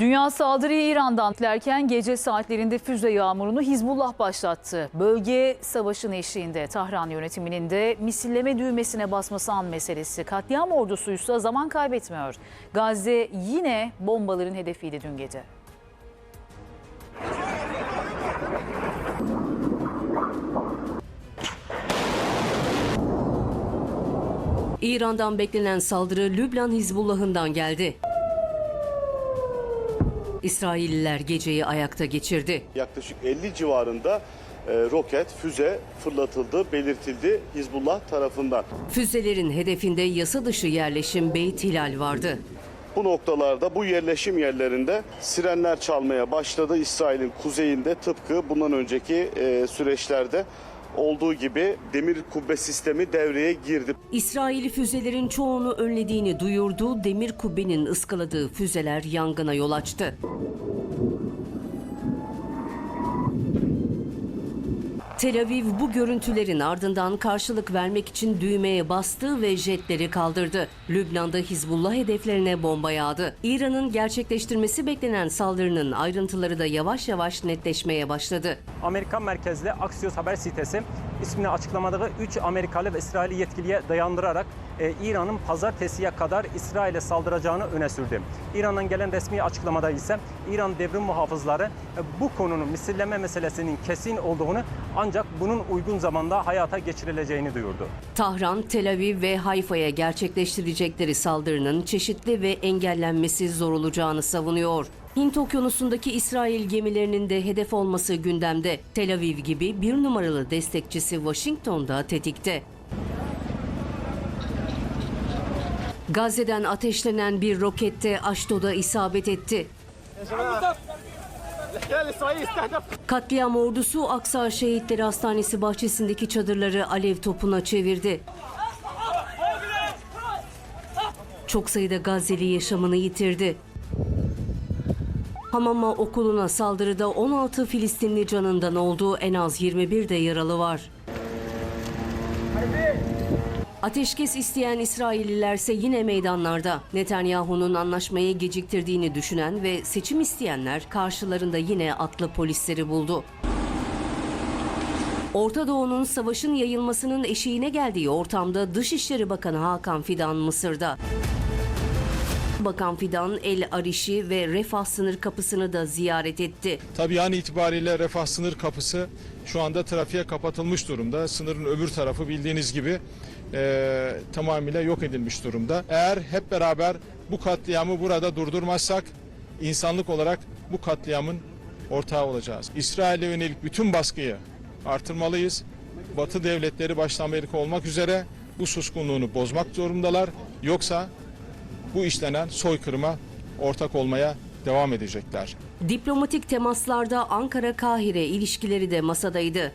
Dünya saldırıyı İran'dan beklerken gece saatlerinde füze yağmurunu Hizbullah başlattı. Bölge savaşın eşiğinde Tahran yönetiminin de misilleme düğmesine basması an meselesi. Katliam ordusuysa zaman kaybetmiyor. Gazze yine bombaların hedefiydi dün gece. İran'dan beklenen saldırı Lübnan Hizbullah'ından geldi. İsrailliler geceyi ayakta geçirdi. yaklaşık 50 civarında e, roket, füze fırlatıldı, belirtildi Hizbullah tarafından. Füzelerin hedefinde yasa dışı yerleşim Beyt Hilal vardı. Bu noktalarda, bu yerleşim yerlerinde sirenler çalmaya başladı. İsrail'in kuzeyinde tıpkı bundan önceki e, süreçlerde olduğu gibi demir kubbe sistemi devreye girdi. İsrail füzelerin çoğunu önlediğini duyurdu. Demir kubbenin ıskaladığı füzeler yangına yol açtı. Tel Aviv bu görüntülerin ardından karşılık vermek için düğmeye bastı ve jetleri kaldırdı. Lübnan'da Hizbullah hedeflerine bomba yağdı. İran'ın gerçekleştirmesi beklenen saldırının ayrıntıları da yavaş yavaş netleşmeye başladı. Amerikan merkezli Axios haber sitesi ismini açıklamadığı 3 Amerikalı ve İsraili yetkiliye dayandırarak e, İran'ın pazartesiye kadar İsrail'e saldıracağını öne sürdü. İran'dan gelen resmi açıklamada ise İran devrim muhafızları e, bu konunun misilleme meselesinin kesin olduğunu ancak bunun uygun zamanda hayata geçirileceğini duyurdu. Tahran, Tel Aviv ve Hayfa'ya gerçekleştirecekleri saldırının çeşitli ve engellenmesi zor olacağını savunuyor. Hint Okyanusu'ndaki İsrail gemilerinin de hedef olması gündemde. Tel Aviv gibi bir numaralı destekçisi Washington'da tetikte. Gazze'den ateşlenen bir rokette Aşdod'a isabet etti. Katliam ordusu Aksa Şehitleri Hastanesi bahçesindeki çadırları alev topuna çevirdi. Çok sayıda Gazze'li yaşamını yitirdi. Hamama okuluna saldırıda 16 Filistinli canından oldu, en az 21 de yaralı var. Ateşkes isteyen İsraillilerse yine meydanlarda. Netanyahu'nun anlaşmayı geciktirdiğini düşünen ve seçim isteyenler karşılarında yine atlı polisleri buldu. Orta Doğu'nun savaşın yayılmasının eşiğine geldiği ortamda Dışişleri Bakanı Hakan Fidan Mısır'da. Bakan Fidan El Ariş'i ve Refah sınır kapısını da ziyaret etti. Tabii an itibariyle Refah sınır kapısı şu anda trafiğe kapatılmış durumda. Sınırın öbür tarafı bildiğiniz gibi e, tamamıyla yok edilmiş durumda. Eğer hep beraber bu katliamı burada durdurmazsak insanlık olarak bu katliamın ortağı olacağız. İsrail'e yönelik bütün baskıyı artırmalıyız. Batı devletleri başta Amerika olmak üzere bu suskunluğunu bozmak zorundalar. Yoksa bu işlenen soykırıma ortak olmaya devam edecekler. Diplomatik temaslarda Ankara-Kahire ilişkileri de masadaydı.